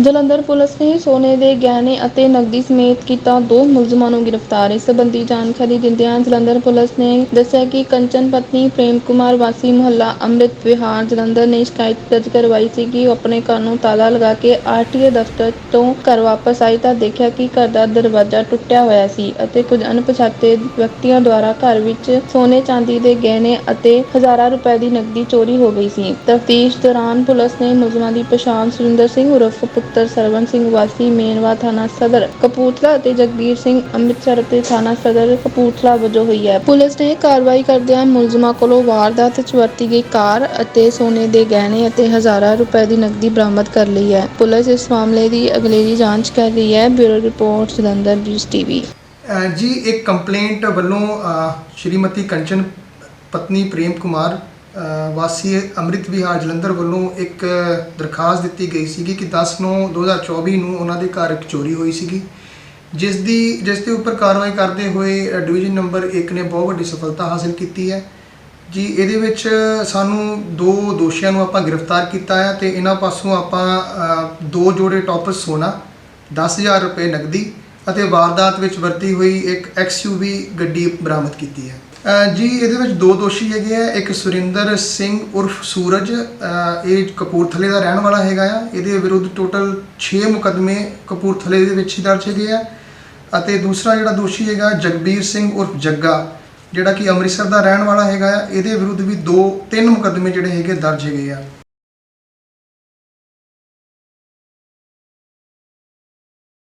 Jalandhar police ਨੇ ਸੋਨੇ ਦੇ ਗਹਿਣੇ ਅਤੇ ਨਕਦੀ ਸਮੇਤ ਕੀਤਾ ਦੋ ਮੁਲਜ਼ਮਾਂ ਨੂੰ ਗ੍ਰਿਫਤਾਰ। ਇਸ ਸੰਬੰਧੀ ਜਾਣਕਾਰੀ ਦਿੰਦਿਆਂ ਜਲੰਧਰ ਪੁਲਿਸ ਨੇ ਦੱਸਿਆ ਕਿ ਕੰਚਨ ਪਤਨੀ ਪ੍ਰੇਮ ਕੁਮਾਰ ਵਾਸੀ ਮੁਹੱਲਾ ਅੰਮ੍ਰਿਤ ਵਿਹਾਰ ਜਲੰਧਰ ਨੇ ਸ਼ਿਕਾਇਤ ਦਰਜ ਕਰਵਾਈ ਸੀ ਕਿ ਉਹ ਆਪਣੇ ਘਰ ਨੂੰ ਤਾਲਾ ਲਗਾ ਕੇ ਆਰਟੀਏ ਦਫ਼ਤਰ ਤੋਂ ਘਰ ਵਾਪਸ ਆਈ ਤਾਂ ਦੇਖਿਆ ਕਿ ਘਰ ਦਾ ਦਰਵਾਜ਼ਾ ਟੁੱਟਿਆ ਹੋਇਆ ਸੀ ਅਤੇ ਕੁਝ ਅਣਪਛਾਤੇ ਵਿਅਕਤੀਆਂ ਦੁਆਰਾ ਘਰ ਵਿੱਚ ਸੋਨੇ ਚਾਂਦੀ ਦੇ ਗਹਿਣੇ ਅਤੇ ਹਜ਼ਾਰਾਂ ਰੁਪਏ ਦੀ ਨਕਦੀ ਚੋਰੀ ਹੋ ਗਈ ਸੀ। ਤਫਤੀਸ਼ ਦੌਰਾਨ ਪੁਲਿਸ ਨੇ ਮੁਲਜ਼ਮਾਂ ਦੀ ਪਛਾਣ ਸੁਰਿੰਦਰ ਸਿੰਘ ਉਰਫ ਪੁੱਤਰ ਸਰਵਨ ਸਿੰਘ ਵਾਸੀ ਮੇਨਵਾ ਥਾਣਾ ਸਦਰ। ਕਪੂਰਥਲਾ ਅਤੇ ਜਗਬੀਰ ਸਿੰਘ ਅੰਮ੍ਰਿਤਸਰ ਅਤੇ ਥਾਣਾ ਸਦਰ ਕਪੂਰਥਲਾ ਵਜੋਂ ਹੋਈ ਹੈ। ਪੁਲਿਸ ਨੇ ਕਾਰਵਾਈ ਕਰਦਿਆਂ ਮੁਲਜ਼ਮਾਂ ਕੋਲੋਂ ਵਾਰਦਾਤ ਵਿੱਚ ਵਰਤੀ ਗਈ ਕਾਰ ਅਤੇ ਸੋਨੇ ਦੇ ਗਹਿਣੇ ਅਤੇ ਹਜ਼ਾਰਾਂ ਰੁਪਏ ਦੀ ਨਕਦੀ ਬਰਾਮਦ ਕਰ ਲਈ ਹੈ। ਪੁਲਿਸ ਇਸ ਮਾਮਲੇ ਦੀ ਅਗਲੇਰੀ ਜਾਂਚ ਕਰ ਰਹੀ ਹੈ। Bureau report Jalandhar news TV. ਅ, ਜੀ ਇੱਕ ਕੰਪਲੇਂਟ ਵੱਲੋਂ ਅ, ਸ਼੍ਰੀਮਤੀ ਕੰਚਨ ਪਤਨੀ ਪ੍ਰੇਮ ਕੁਮਾਰ ਵਾਸੀ ਅੰਮ੍ਰਿਤ ਵਿਹਾਰ ਜਲੰਧਰ ਵੱਲੋਂ ਇੱਕ ਦਰਖਾਸਤ ਦਿੱਤੀ ਗਈ ਸੀਗੀ ਕਿ 10 ਨੂੰ 2024 ਨੂੰ ਉਹਨਾਂ ਦੇ ਘਰ ਇੱਕ ਚੋਰੀ ਹੋਈ ਸੀਗੀ। ਜਿਸ ਦੀ, ਜਿਸ ਦੇ ਉੱਪਰ ਕਾਰਵਾਈ ਕਰਦੇ ਹੋਏ ਡਿਵੀਜ਼ਨ ਨੰਬਰ 1 ਨੇ ਬਹੁਤ ਵੱਡੀ ਸਫਲਤਾ ਹਾਸਲ ਕੀਤੀ ਹੈ। ਜੀ, ਇਹਦੇ ਵਿੱਚ ਸਾਨੂੰ ਦੋ ਦੋਸ਼ੀਆਂ ਨੂੰ ਆਪਾਂ ਗ੍ਰਿਫਤਾਰ ਕੀਤਾ ਹੈ ਤੇ ਇਹਨਾਂ ਪਾਸੋਂ ਆਪਾਂ ਦੋ ਜੋੜੇ ਟੌਪਸ ਸੋਨਾ 10000 ਰੁਪਏ ਨਕਦੀ ਅਤੇ ਵਾਰਦਾਤ ਵਿੱਚ ਵਰਤੀ ਹੋਈ ਇੱਕ ਐਕਸਯੂਵੀ ਗੱਡੀ ਬਰਾਮਦ ਕੀਤੀ ਹੈ। ਜੀ ਇਹਦੇ ਵਿੱਚ ਦੋ ਦੋਸ਼ੀ ਹੈਗੇ ਆ। ਇੱਕ ਸੁਰਿੰਦਰ ਸਿੰਘ ਉਰਫ ਸੂਰਜ ਅ, ਇਹ ਕਪੂਰਥਲੇ ਦਾ ਰਹਿਣ ਵਾਲਾ ਹੈਗਾ ਆ। ਇਹਦੇ ਵਿਰੁੱਧ ਟੋਟਲ 6 ਮੁਕੱਦਮੇ ਕਪੂਰਥਲੇ ਦੇ ਵਿੱਚ ਹੀ ਦਰਜ ਹੈਗੇ ਆ। ਅਤੇ ਦੂਸਰਾ ਜਿਹੜਾ ਦੋਸ਼ੀ ਹੈਗਾ ਜਗਬੀਰ ਸਿੰਘ ਉਰਫ ਜੱਗਾ ਜਿਹੜਾ ਕਿ ਅੰਮ੍ਰਿਤਸਰ ਦਾ ਰਹਿਣ ਵਾਲਾ ਹੈਗਾ ਆ। ਇਹਦੇ ਵਿਰੁੱਧ ਵੀ ਦੋ ਤਿੰਨ ਮੁਕੱਦਮੇ ਜਿਹੜੇ ਹੈਗੇ ਦਰਜ ਹੈਗੇ ਆ।